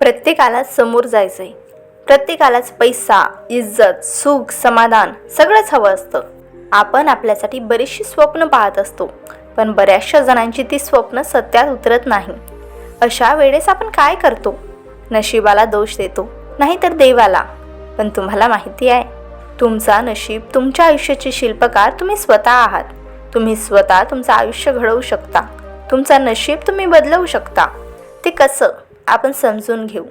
प्रत्येकाला समोर जायचंय. प्रत्येकालाच पैसा इज्जत सुख समाधान सगळंच हवं असतं. आपण आपल्यासाठी बरीचशी स्वप्न पाहत असतो पण बऱ्याचशा जणांची ती स्वप्न सत्यात उतरत नाही. अशा वेळेस आपण काय करतो? नशिबाला दोष देतो नाहीतर देवाला. पण तुम्हाला माहिती आहे तुमचा नशीब तुमच्या आयुष्याचे शिल्पकार तुम्ही स्वतः आहात. तुम्ही स्वतः तुमचं आयुष्य घडवू शकता. तुमचं नशीब तुम्ही बदलवू शकता. ते कसं? आपण समजून घेऊ.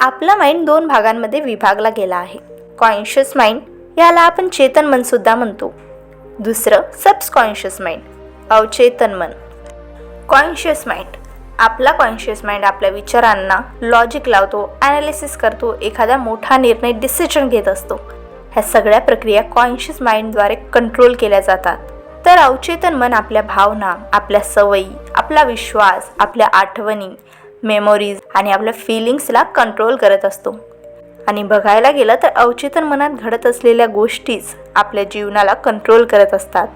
आपला माइंड दोन भागांमध्ये विभागला गेला आहे. कॉन्शियस माइंड याला आपण चेतन मनसुद्धा म्हणतो. दुसरं सबकॉन्शियस माइंड अवचेतन मन. कॉन्शियस माइंड आपला कॉन्शियस माइंड आपल्या विचारांना लॉजिक लावतो ॲनालिसिस करतो एखादा मोठा निर्णय डिसिजन घेत असतो. ह्या सगळ्या प्रक्रिया कॉन्शियस माइंडद्वारे कंट्रोल केल्या जातात. तर अवचेतन मन आपल्या भावना आपल्या सवयी आपला विश्वास आपल्या आठवणी मेमोरीज आणि आपल्या फिलिंग्सला कंट्रोल करत असतो. आणि बघायला गेलं तर अवचेतन मनात घडत असलेल्या गोष्टीच आपल्या जीवनाला कंट्रोल करत असतात.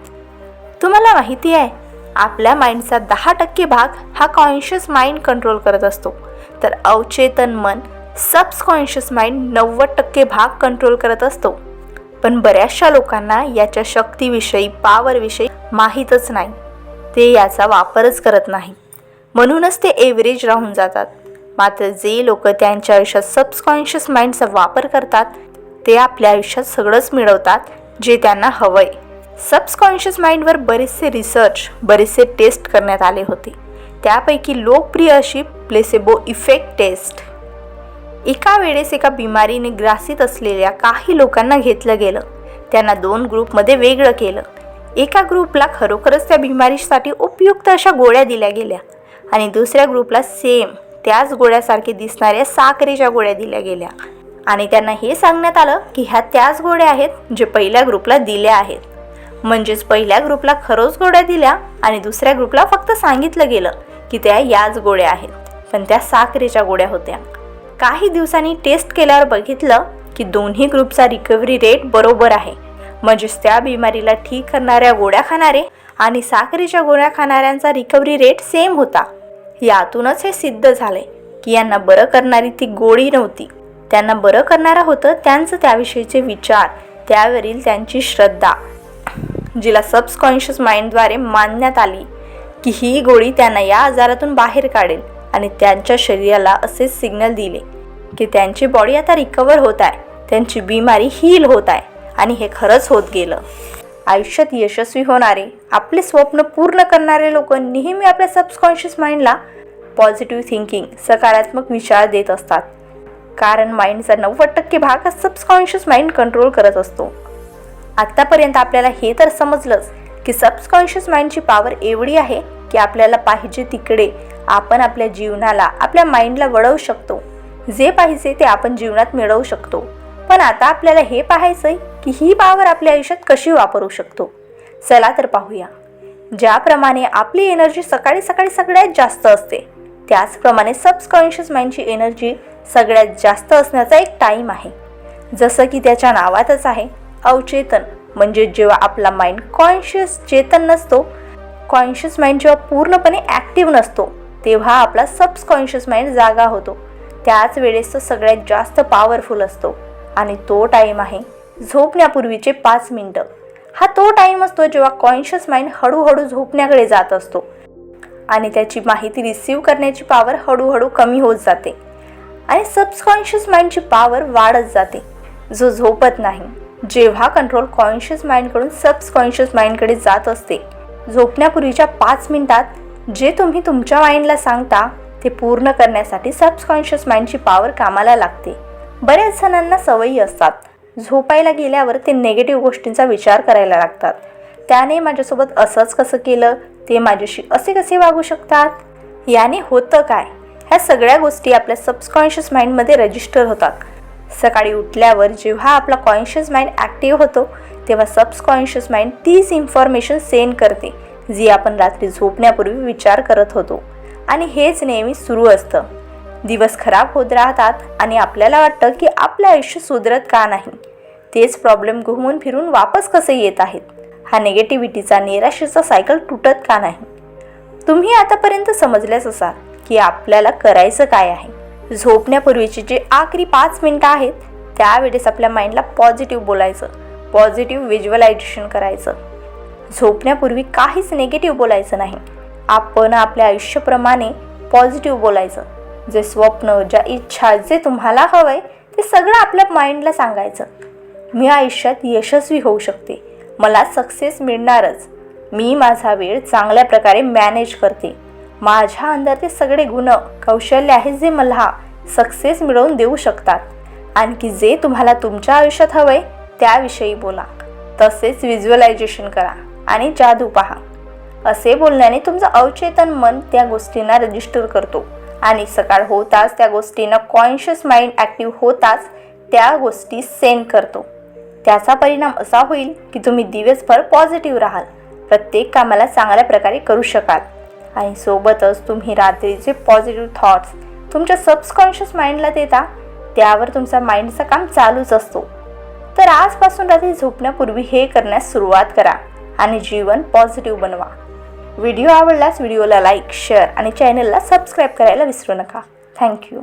तुम्हाला माहिती आहे आपल्या माइंडचा दहा टक्के भाग हा कॉन्शियस माइंड कंट्रोल करत असतो. तर अवचेतन मन सबकॉन्शियस माइंड नव्वद टक्के भाग कंट्रोल करत असतो. पण बऱ्याचशा लोकांना याच्या शक्तीविषयी पॉवरविषयी माहीतच नाही. ते याचा वापरच करत नाही. म्हणूनच ते एव्हरेज राहून जातात. मात्र जे लोक त्यांच्या आयुष्यात सबकॉन्शियस माइंडचा वापर करतात ते आपल्या आयुष्यात सगळंच मिळवतात जे त्यांना हवंय. सबकॉन्शियस माइंडवर बरेचसे रिसर्च बरेचसे टेस्ट करण्यात आले होते. त्यापैकी लोकप्रिय अशी प्लेसेबो इफेक्ट टेस्ट एका वेळेस एका बिमारीने ग्रासित असलेल्या काही लोकांना घेतलं गेलं. त्यांना दोन ग्रुपमध्ये वेगळं केलं. एका ग्रुपला खरोखरच त्या बिमारीसाठी उपयुक्त अशा गोळ्या दिल्या गेल्या. आणि दुसऱ्या ग्रुपला सेम त्याच गोळ्यासारखे दिसणाऱ्या साखरेच्या गोळ्या दिल्या गेल्या. आणि त्यांना हे सांगण्यात आलं की ह्या त्याच गोळ्या आहेत जे पहिल्या ग्रुपला दिल्या आहेत. म्हणजेच पहिल्या ग्रुपला खरोच गोळ्या दिल्या आणि दुसऱ्या ग्रुपला फक्त सांगितलं गेलं की त्या याच गोळ्या आहेत. पण त्या साखरेच्या गोळ्या होत्या. काही दिवसांनी टेस्ट केल्यावर बघितलं की दोन्ही ग्रुपचा रिकव्हरी रेट बरोबर आहे. म्हणजेच त्या बिमारीला ठीक करणाऱ्या गोळ्या खाणारे आणि साखरेच्या गोळ्या खाणाऱ्यांचा रिकव्हरी रेट सेम होता. यातूनच हे सिद्ध झाले की यांना बरं करणारी ती गोळी नव्हती. त्यांना बरं करणारा होतं त्यांचं त्याविषयीचे विचार त्यावरील त्यांची श्रद्धा जिला सबस्कॉन्शियस माइंडद्वारे मानण्यात आली की ही गोळी त्यांना या आजारातून बाहेर काढेल आणि त्यांच्या शरीराला असे सिग्नल दिले की त्यांची बॉडी आता रिकवर होत आहे. त्यांची बिमारी हील होत आहे आणि हे खरंच होत गेलं. आयुष्यात यशस्वी होणारे आपले स्वप्न पूर्ण करणारे लोक नेहमी आपल्या सबकॉन्शियस माइंडला पॉझिटिव्ह थिंकिंग सकारात्मक विचार देत असतात. कारण माइंडचा नव्वद टक्के भाग हा सबकॉन्शियस माइंड कंट्रोल करत असतो. आत्तापर्यंत आपल्याला हे तर समजलंच की सबकॉन्शियस माइंडची पॉवर एवढी आहे की आपल्याला पाहिजे तिकडे आपण आपल्या जीवनाला आपल्या माइंडला वळवू शकतो. जे पाहिजे ते आपण जीवनात मिळवू शकतो. पण आता आपल्याला हे पाहायचंय की ही पावर आपल्या आयुष्यात कशी वापरू शकतो. चला तर पाहूया. ज्याप्रमाणे आपली एनर्जी सकाळी सकाळी सगळ्यात जास्त असते त्याचप्रमाणे सबकॉन्शियस माइंडची एनर्जी सगळ्यात जास्त असण्याचा एक टाईम आहे. जसं की त्याच्या नावातच आहे अवचेतन म्हणजे जेव्हा आपला माइंड कॉन्शियस चेतन नसतो कॉन्शियस माइंड जेव्हा पूर्णपणे ॲक्टिव्ह नसतो तेव्हा आपला सबकॉन्शियस माइंड जागा होतो. त्याच वेळेस तो सगळ्यात जास्त पॉवरफुल असतो. आणि तो टाईम आहे. झोपण्यापूर्वीचे पाच मिनटं. हा तो टाईम असतो जेव्हा कॉन्शियस माइंड हळूहळू झोपण्याकडे जात असतो. आणि त्याची माहिती रिसीव करण्याची पॉवर हळूहळू कमी होत जाते. आणि सबकॉन्शियस माइंडची पॉवर वाढत जाते. जो झोपत नाही जेव्हा कंट्रोल कॉन्शियस माइंडकडून सबकॉन्शियस माइंडकडे जात असते. झोपण्यापूर्वीच्या पाच मिनिटात जे तुम्ही तुमच्या माइंडला सांगता ते पूर्ण करण्यासाठी सबकॉन्शियस माइंडची पॉवर कामाला लागते. बऱ्याच जणांना सवयी असतात. झोपायला गेल्यावर ते नेगेटिव्ह गोष्टींचा विचार करायला लागतात. त्याने माझ्यासोबत असंच कसं केलं? ते माझ्याशी असे कसे वागू शकतात? याने होतं काय? ह्या सगळ्या गोष्टी आपल्या सबकॉन्शियस माइंडमध्ये रजिस्टर होतात. सकाळी उठल्यावर जेव्हा आपला कॉन्शियस माइंड ॲक्टिव्ह होतो तेव्हा सबकॉन्शियस माइंड तीच इन्फॉर्मेशन सेंड करते जी आपण रात्री झोपण्यापूर्वी विचार करत होतो. आणि हेच नेहमी सुरू असतं. दिवस खराब होत राहतात आणि आपल्याला वाटतं की आपलं आयुष्य सुधरत का नाही. तेच प्रॉब्लेम घुमून फिरून वापस कसे येत आहेत? हा निगेटिव्हिटीचा निराशेचा सायकल तुटत का नाही? तुम्ही आतापर्यंत समजल्याच असाल की आपल्याला करायचं काय आहे. झोपण्यापूर्वीची जी आखरी पाच मिनटं आहेत त्यावेळेस आपल्या माइंडला पॉझिटिव्ह बोलायचं पॉझिटिव्ह व्हिज्युअलायझेशन करायचं. झोपण्यापूर्वी काहीच निगेटिव्ह बोलायचं नाही. आपण आपल्या आयुष्याप्रमाणे पॉझिटिव्ह बोलायचं. जे स्वप्न ज्या इच्छा जे तुम्हाला हवं आहे ते सगळं आपल्या माइंडला सांगायचं. मी आयुष्यात यशस्वी होऊ शकते. मला सक्सेस मिळणारच. मी माझा वेळ चांगल्या प्रकारे मॅनेज करते. माझ्या अंदर ते सगळे गुण कौशल्य आहेत जे मला सक्सेस मिळवून देऊ शकतात. आणखी जे तुम्हाला तुमच्या आयुष्यात हवं आहे त्याविषयी बोला. तसेच व्हिज्युअलायझेशन करा आणि जादू पहा. असे बोलण्याने तुमचं अवचेतन मन त्या गोष्टींना रजिस्टर करतो. आणि सकाळ होताच त्या गोष्टींना कॉन्शियस माइंड ॲक्टिव्ह होताच त्या गोष्टी सेंड करतो. त्याचा परिणाम असा होईल की तुम्ही दिवसभर पॉझिटिव्ह राहाल. प्रत्येक कामाला चांगल्या प्रकारे करू शकाल. आणि सोबतच तुम्ही रात्रीचे पॉझिटिव्ह थॉट्स तुमच्या सबस्कॉन्शियस माइंडला देता. त्यावर तुमचा माइंडचं काम चालूच असतो. तर आजपासून रात्री झोपण्यापूर्वी हे करण्यास सुरुवात करा आणि जीवन पॉझिटिव्ह बनवा. व्हिडिओ आवडल्यास व्हिडिओला लाईक शेअर आणि चॅनलला सबस्क्राईब करायला विसरू नका. थँक्यू